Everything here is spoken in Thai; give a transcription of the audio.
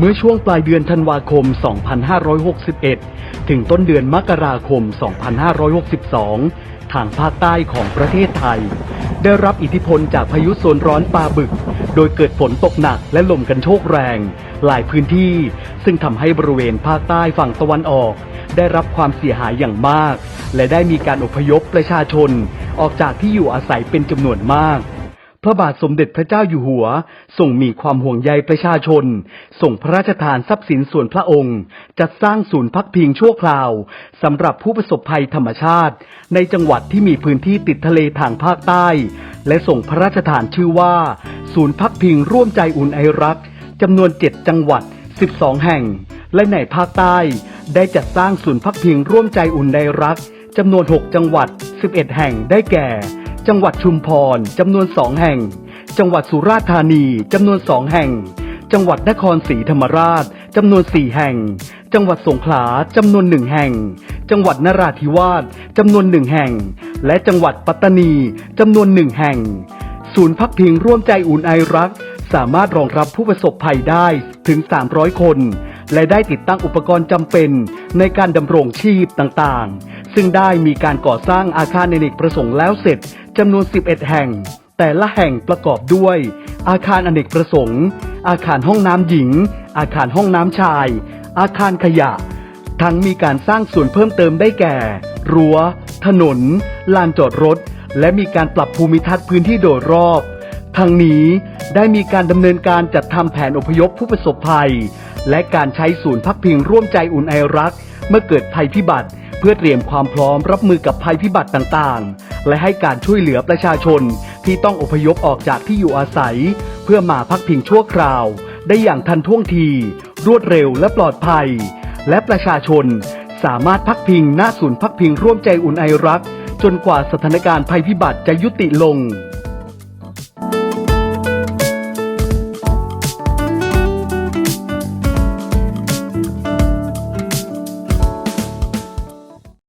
เมื่อช่วงปลายเดือนธันวาคม 2561 ถึงต้นเดือนมกราคม 2562 ทางภาคใต้ของประเทศไทย ได้รับอิทธิพลจากพายุโซนร้อนปลาบึก โดยเกิดฝนตกหนักและลมกันโชกแรง หลายพื้นที่ ซึ่งทำให้บริเวณภาคใต้ฝั่งตะวันออก ได้รับความเสียหายอย่างมาก และได้มีการอพยพประชาชน ออกจากที่อยู่อาศัยเป็นจำนวนมาก ระบาทสมเด็จพระเจ้าอยู่หัวทรงมีความห่วงใยประชาชน ส่งพระราชทานทรัพย์สินส่วนพระองค์ จัดสร้างศูนย์พักพิงชั่วคราวสำหรับผู้ประสบภัยธรรมชาติ ในจังหวัดที่มีพื้นที่ติดทะเลทางภาคใต้ และส่งพระราชทานชื่อว่า ศูนย์พักพิงร่วมใจอุ่นไอรักจำนวน7จังหวัด 12 แห่ง และในภาคใต้ ได้จัดสร้างศูนย์พักพิงร่วมใจอุ่นไอรักจำนวน 6 จังหวัด 11 แห่งได้แก่ จังหวัดชุมพรจำนวนสองแห่ง จังหวัดสุราษฎร์ธานีจำนวนสองแห่ง จังหวัดนครศรีธรรมราชจำนวนสี่แห่ง จังหวัดสงขลาจำนวนหนึ่งแห่ง จังหวัดนราธิวาสจำนวนหนึ่งแห่ง และจังหวัดปัตตานีจำนวนหนึ่งแห่ง ศูนย์พักพิงร่วมใจอุ่นไอรัก สามารถรองรับผู้ประสบภัยได้ถึง 300 คน และได้ติดตั้งอุปกรณ์จำเป็นในการดำรงชีพต่างๆ ซึ่งได้มีการก่อสร้างอาคารอเนกประสงค์แล้วเสร็จจำนวน 11 แห่ง แต่ละแห่งประกอบด้วย อาคารอเนกประสงค์ อาคารห้องน้ำหญิง อาคารห้องน้ำชาย อาคารขยะ ทั้งมีการสร้างส่วนเพิ่มเติมได้แก่ รั้ว ถนน ลานจอดรถ และมีการปรับภูมิทัศน์พื้นที่โดยรอบทั้งนี้ได้มีการดำเนินการจัดทำแผนอพยพผู้ประสบภัย และการใช้ศูนย์พักพิงร่วมใจอุ่นไอรัก เมื่อเกิดภัยพิบัติ เพื่อเตรียมความพร้อมรับมือกับภัยพิบัติต่างๆ และให้การช่วยเหลือประชาชนที่ต้องอพยพออกจากที่อยู่อาศัย เพื่อมาพักพิงชั่วคราว ได้อย่างทันท่วงที รวดเร็วและปลอดภัย และประชาชนสามารถพักพิงณศูนย์พักพิงร่วมใจอุ่นไอรัก จนกว่าสถานการณ์ภัยพิบัติจะยุติลง